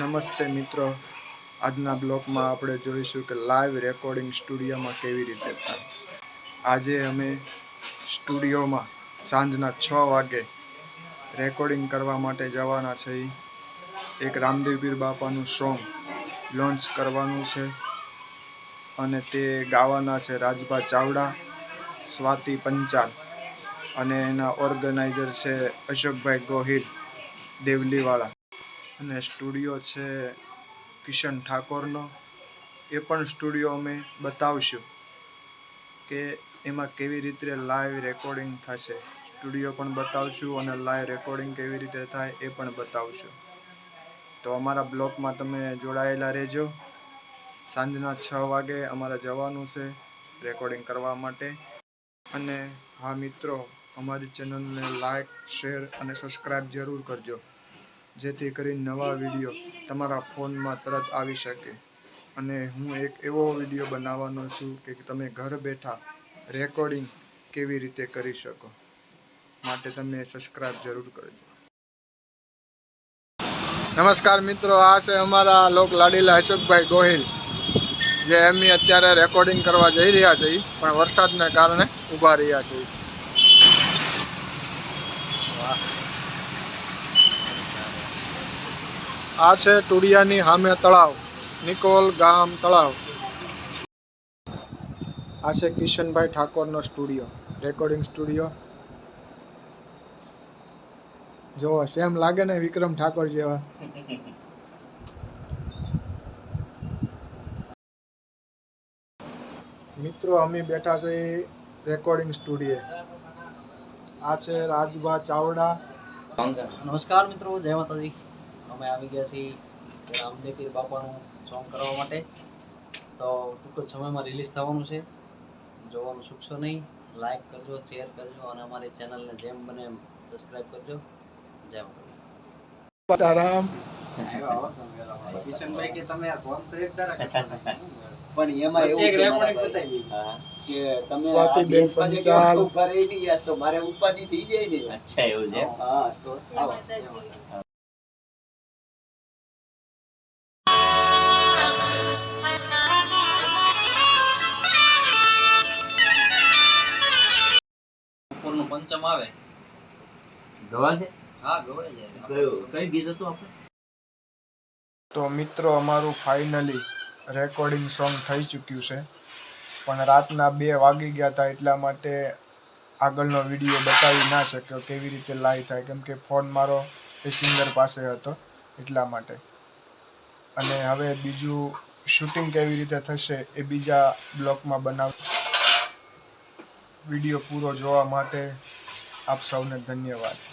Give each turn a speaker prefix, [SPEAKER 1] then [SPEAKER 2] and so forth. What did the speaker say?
[SPEAKER 1] નમસ્તે મિત્રો. આજના બ્લોગમાં આપણે જોઈશું કે લાઈવ રેકોર્ડિંગ સ્ટુડિયોમાં કેવી રીતે થાય. આજે અમે સ્ટુડિયોમાં સાંજના છ વાગે રેકોર્ડિંગ કરવા માટે જવાના છે. એક રામદેવપીર બાપાનું સોંગ લોન્ચ કરવાનું છે અને તે ગાવાના છે રાજભા ચાવડા, સ્વાતિ પંચાલ અને એના ઓર્ગેનાઇઝર છે અશોકભાઈ ગોહિલ, દેવલીવાળા. અને સ્ટુડિયો છે કિશન ઠાકોરનો. એ પણ સ્ટુડિયો અમે બતાવશું કે એમાં કેવી રીતે લાઈવ રેકોર્ડિંગ થશે. સ્ટુડિયો પણ બતાવશું અને લાઈવ રેકોર્ડિંગ કેવી રીતે થાય એ પણ બતાવશું. તો અમારા બ્લોગમાં તમે જોડાયેલા રહેજો. સાંજના છ વાગે અમારે જવાનું છે રેકોર્ડિંગ કરવા માટે. અને હા મિત્રો, અમારી ચેનલને લાઈક શેર અને સબસ્ક્રાઈબ જરૂર કરજો. જેથી કરીને નવા વીડિયો તમારા ફોનમાં તરત આવી શકે. અને હું એક એવો વીડિયો બનાવવાનો છું કે તમે ઘર બેઠા રેકોર્ડિંગ કેવી રીતે કરી શકો. માટે તમે સબસ્ક્રાઈબ જરૂર કરજો. નમસ્કાર મિત્રો, આ છે અમારા લોક લાડીલા અશોકભાઈ ગોહિલ, જે એમની અત્યારે રેકોર્ડિંગ કરવા જઈ રહ્યા છે પણ વરસાદને કારણે ઊભા રહ્યા છે ઈ. આ છે ટુડિયાની સામે તળાવ, નિકોલ ગામ તળાવ. આ છે કિશનભાઈ ઠાકોરનો સ્ટુડિયો, રેકોર્ડિંગ સ્ટુડિયો. જો સેમ લાગે ને વિક્રમ ઠાકોર જેવા? મિત્રો, અમે બેઠા છે રેકોર્ડિંગ સ્ટુડિયો. આ છે રાજભા ચાવડા.
[SPEAKER 2] નમસ્કાર મિત્રો, જય માતાજી. અમે આવી ગયા છીએ રામદેવ પીર બાપાનું સોંગ કરવા માટે. તો ટૂંક જ સમયમાં રિલીઝ થવાનું છે. જોવાનું ચૂકશો નહીં. લાઈક કરજો શેર કરજો અને અમારી ચેનલને જેમ બને એમ સબસ્ક્રાઈબ કરજો. જય માતાજી.
[SPEAKER 1] તારામ
[SPEAKER 2] કિશનભાઈ કે તમે ફોન તો એક
[SPEAKER 3] પણ એમાં એવું છે કે તમે આ બેન પાસે
[SPEAKER 1] પંચાલ.
[SPEAKER 3] કેવું ઊભા રહી નહીં યાર, તો મારે ઉપાધિ થઈ જાય ને.
[SPEAKER 2] અચ્છા એવું છે?
[SPEAKER 3] હા તો આવો.
[SPEAKER 2] ઉપરનું પંચમ આવે?
[SPEAKER 4] ગવા છે?
[SPEAKER 2] હા ગવાય જાય.
[SPEAKER 4] કયું? કઈ ગીત હતું આપણે?
[SPEAKER 1] તો મિત્રો અમારું ફાઇનલી રેકોર્ડિંગ સોંગ થઈ ચૂક્યું છે. પણ રાતના બે વાગી ગયા હતા એટલા માટે આગળનો વીડિયો બતાવી ના શક્યો કેવી રીતે લાઈવ થાય. કેમ કે ફોન મારો એ સિંગર પાસે હતો એટલા માટે. અને હવે બીજું શૂટિંગ કેવી રીતે થશે એ બીજા બ્લોકમાં બનાવ. વીડિયો પૂરો જોવા માટે આપ સૌને ધન્યવાદ.